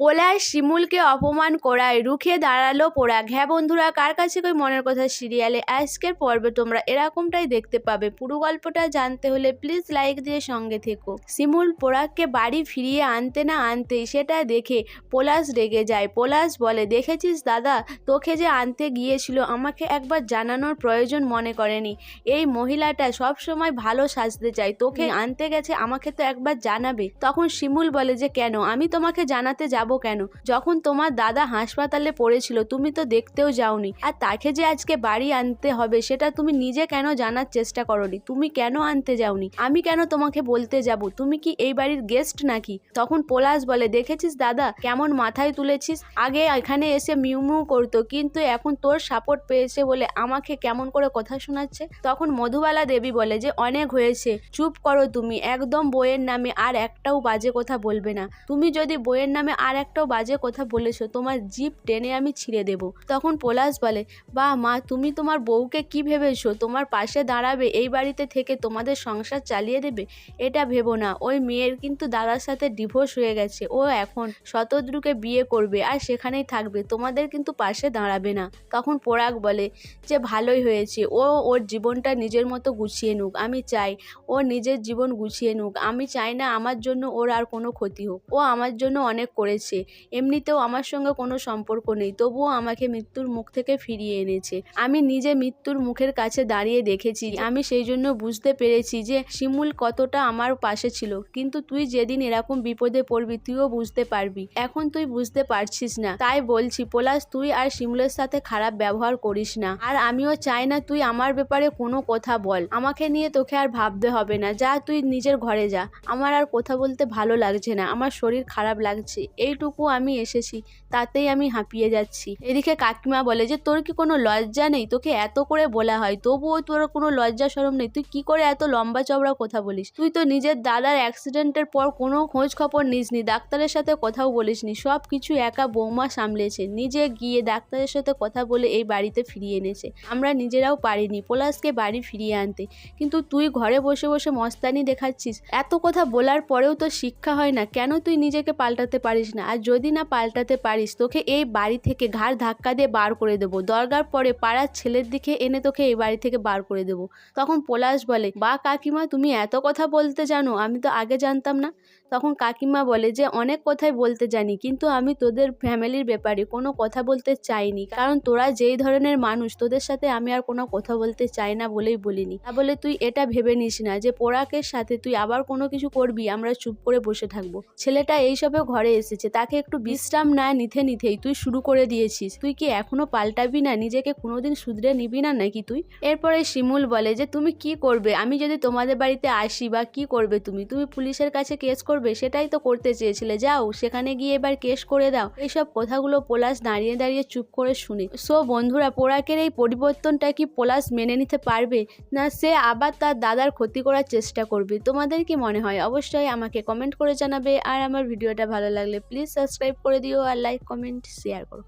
পোলার শিমুলকে অপমান করায় রুখে দাঁড়াল পোড়া। হ্যাঁ বন্ধুরা, কার কাছে কই মনের কথা সিরিয়ালে? আজকের পর্বে তোমরা এরকমটাই দেখতে পাবে। পুরো গল্পটা জানতে হলে প্লিজ লাইক দিয়ে সঙ্গে থেকো। শিমুল পোড়াককে বাড়ি ফিরিয়ে আনতে না আনতেই সেটা দেখে পলাশ রেগে যায়। পলাশ বলে, দেখেছিস দাদা, তোকে যে আনতে গিয়েছিল, আমাকে একবার জানানোর প্রয়োজন মনে করেনি। এই মহিলাটা সব সময় ভালো সাজতে চায়। তোকে আনতে গেছে, আমাকে তো একবার জানাবে। তখন শিমুল বলে, যে কেন? আমি তোমাকে জানাতে যাব কেন? যখন তোমার দাদা হাসপাতালে পড়েছিল, তুমি তো দেখতেও যাওনি। আর তাকে যে আজকে বাড়ি আনতে হবে, সেটা তুমি নিজে কেন জানার চেষ্টা করনি? তুমি কেন আনতে যাওনি? আমি কেন তোমাকে বলতে যাব? তুমি কি এই বাড়ির গেস্ট নাকি? তখন পলাশ বলে, দেখেছিস দাদা, কেমন মাথায় তুলেছিস? আগে এখানে এসে মিউ মিউ করতো, কিন্তু এখন তোর সাপোর্ট পেয়েছে বলে আমাকে কেমন করে কথা শোনাচ্ছে? তখন মধুবালা দেবী বলে, যে অনেক হয়েছে, চুপ করো তুমি, একদম বইয়ের নামে আর একটাও বাজে কথা বলবে না। তুমি যদি বইয়ের নামে আর একটাও বাজে কথা বলেছ, তোমার জিপ টেনে আমি ছিঁড়ে দেবো। তখন পলাশ বলে, বা মা, তুমি তোমার বউকে কি ভেবেছো? তোমার পাশে দাঁড়াবে, এই বাড়িতে থেকে তোমাদের সংসার চালিয়ে দেবে? এটা ভেবো না, ওই মেয়ের কিন্তু দাদার সাথে ডিভোর্স হয়ে গেছে, ও এখন শতদ্রুকে বিয়ে করবে আর সেখানেই থাকবে, তোমাদের কিন্তু পাশে দাঁড়াবে না। তখন পোড়াক বলে, যে ভালোই হয়েছে, ও ওর জীবনটা নিজের মতো গুছিয়ে নিক, আমি চাই ও নিজের জীবন গুছিয়ে নিক, আমি চাই না আমার জন্য ওর আর কোনো ক্ষতি হোক, ও আমার জন্য অনেক করেছে। এমনিতেও আমার সঙ্গে কোনো সম্পর্ক নেই, তবুও আমাকে মৃত্যুর মুখ থেকে ফিরিয়ে এনেছে। আমি নিজে মৃত্যুর মুখের কাছে দাঁড়িয়ে দেখেছি। আমি সেই জন্য বুঝতে পেরেছি যে শিমুল কতটা আমার পাশে ছিল। কিন্তু তুই যেদিন এরকম বিপদে পড়বি, তুইও বুঝতে পারবি। এখন তুই বুঝতে পারছিস না। তাই বলছি, পলাশ, তুই আর শিমুলের সাথে খারাপ ব্যবহার করিস না। আর আমিও চাই না তুই আমার ব্যাপারে কোনো কথা বল। আমাকে নিয়ে তোকে আর ভাবতে হবে না। যা, তুই নিজের ঘরে যা। আমার আর কথা বলতে ভালো লাগছে না। আমার শরীর খারাপ লাগছে। এইটুকু আমি এসেছি, তাতেই আমি হাঁপিয়ে যাচ্ছি। এদিকে কাকিমা বলে যে, তোর কি কোনো লজ্জা নেই? তোকে এত করে বলা হয়। তবুও তোর কোনো লজ্জা সরম নেই। তুই কি করে এত লম্বা চওড়া কথা বলিস? তুই তো নিজের দাদার অ্যাক্সিডেন্টের পর কোনো খোঁজ খবর নিসনি, ডাক্তারের সাথে কথাও বলিসনি। সব কিছু একা বৌমা সামলেছে। নিজে গিয়ে ডাক্তারের সাথে কথা বলে এই বাড়িতে ফিরিয়ে এনেছে। আমরা নিজেরাও পারিনি পলাশকে বাড়ি ফিরিয়ে আনতে। কিন্তু তুই ঘরে বসে বসে মস্তানি দেখাচ্ছিস। এত কথা বলার পরেও তো শিক্ষা হয় না। কেন তুই নিজেকে পাল্টাতে পারিস না? আর যদি না পাল্টাতে পারিস, তোকে এই বাড়ি থেকে ঘাড় ধাক্কা দিয়ে বার করে দেবো। দরকার পরে পাড়ার ছেলের দিকে এনে তোকে এই বাড়ি থেকে বার করে দেবো। তখন পলাশ বলে, বা কাকিমা, তুমি এত কথা বলতে জানো, আমি তো আগে জানতাম না। তখন কাকিমা বলে, যে অনেক কথাই বলতে জানি, কিন্তু আমি তোদের ফ্যামিলির ব্যাপারে কোনো কথা বলতে চাইনি। কারণ তোরা যেই ধরনের মানুষ, তোদের সাথে আমি আর কোনো কথা বলতে চাই না বলেই বলিনি। তা বলে তুই এটা ভেবে নিস না যে পোড়াকের সাথে তুই আবার কোনো কিছু করবি, আমরা চুপ করে বসে থাকব। ছেলেটা এইসবে ঘরে এসেছে। তাকে একটু বিশ্রাম না নিতে নিতেই তুই শুরু করে দিয়েছিস। তুই কি এখনও পাল্টাবি না? নিজেকে কোনোদিন শুধরে নিবি না নাকি তুই? এরপরে শিমুল বলে যে, তুমি কি করবে? আমি যদি তোমাদের বাড়িতে আসি বা কি করবে তুমি? তুমি পুলিশের কাছে কেস করবে? সেটাই তো করতে চেয়েছিলে। যাও, সেখানে গিয়ে এবার কেস করে দাও। এইসব কথাগুলো পলাশ দাঁড়িয়ে দাঁড়িয়ে চুপ করে শুনে, সো বন্ধুরা, পোড়াকের এই পরিবর্তনটা কি পলাশ মেনে নিতে পারবে? না, সে আবার তার দাদার ক্ষতি করার চেষ্টা করবে। তোমাদের কি মনে হয়? অবশ্যই আমাকে কমেন্ট করে জানাবে। আর আমার ভিডিওটা ভালো লাগলে প্লিজ সাবস্ক্রাইব করে দিও আর লাইক কমেন্ট শেয়ার করো।